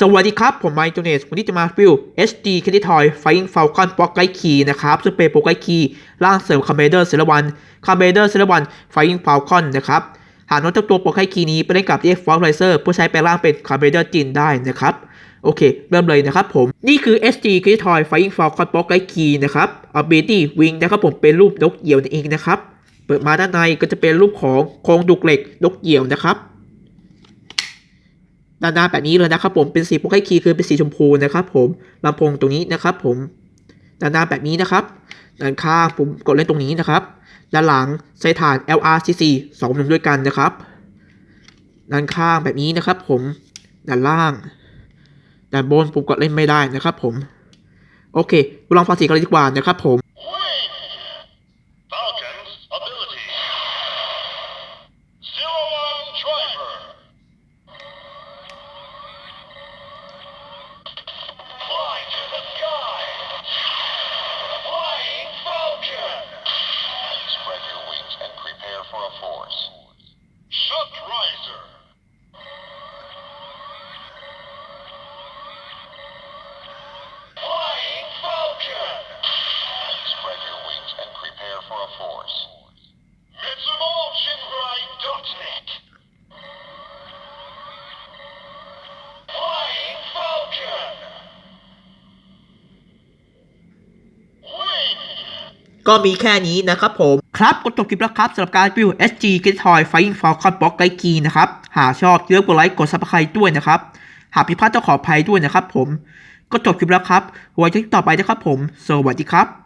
สวัสดีครับ ผมไมค์โจเนสวันนี้จะมาฟิว HD c a d i t o y Flying Falcon ป๊อกไกคีนะครับ ซึ่งเป็นโปรไกคีร่างเสริมคาเมเดอร์เซเลวันคาเมเดอร์เซเลวัน Flying Falcon นะครับ หากน้องเจ้าตัวโปรไกคีนี้ไปเล่นกับ DF Fox Riser เพื่อใช้แปลงร่างเป็นคาเมเดอร์จินได้นะครับ โอเค เริ่มเลยนะครับผม นี่คือ SD c a d i t o y Flying Falcon ป๊อกไกคีนะครับ Ability Wing นะครับผมเป็นรูปนกเหยี่ยวนั่นเองนะครับ เปิดมาด้านในก็จะเป็นรูปของโครงดุกเหล็กนกเหยี่ยวนะครับ ด้านหน้าแบบนี้เลยนะครับผมเป็นสีโปรไกคีคือเป็นสีชมพูนะครับผมลำโพงตรงนี้นะครับผมด้านหน้าแบบนี้นะครับด้านข้างผมกดเล่นตรงนี้นะครับ ด้านหลังใช้ฐาน LRCC สองหนึ่งด้วยกันนะครับ ด้านข้างแบบนี้นะครับ ผมด้านล่าง ด้านบนผมกดเล่นไม่ได้นะครับ ผม โอเคลองฟังเสียงกันเลยดีกว่านะครับผม for a force. Mitsumo Shinrai.net. Flying Falcon. Win. ก็มีแค่นี้นะครับผม ครับก็จบคลิปแล้วครับสำหรับการวิว SG g e t Toy Flying Falcon Box ไกคีนะครับ หากชอบเยอะกดไลค์กดซับสไครต์ด้วยนะครับ หากผิดพลาดต้องขออภัยด้วยนะครับผม ก็จบคลิปแล้วครับไว้เจอกันต่อไปนะครับผม สวัสดีครับ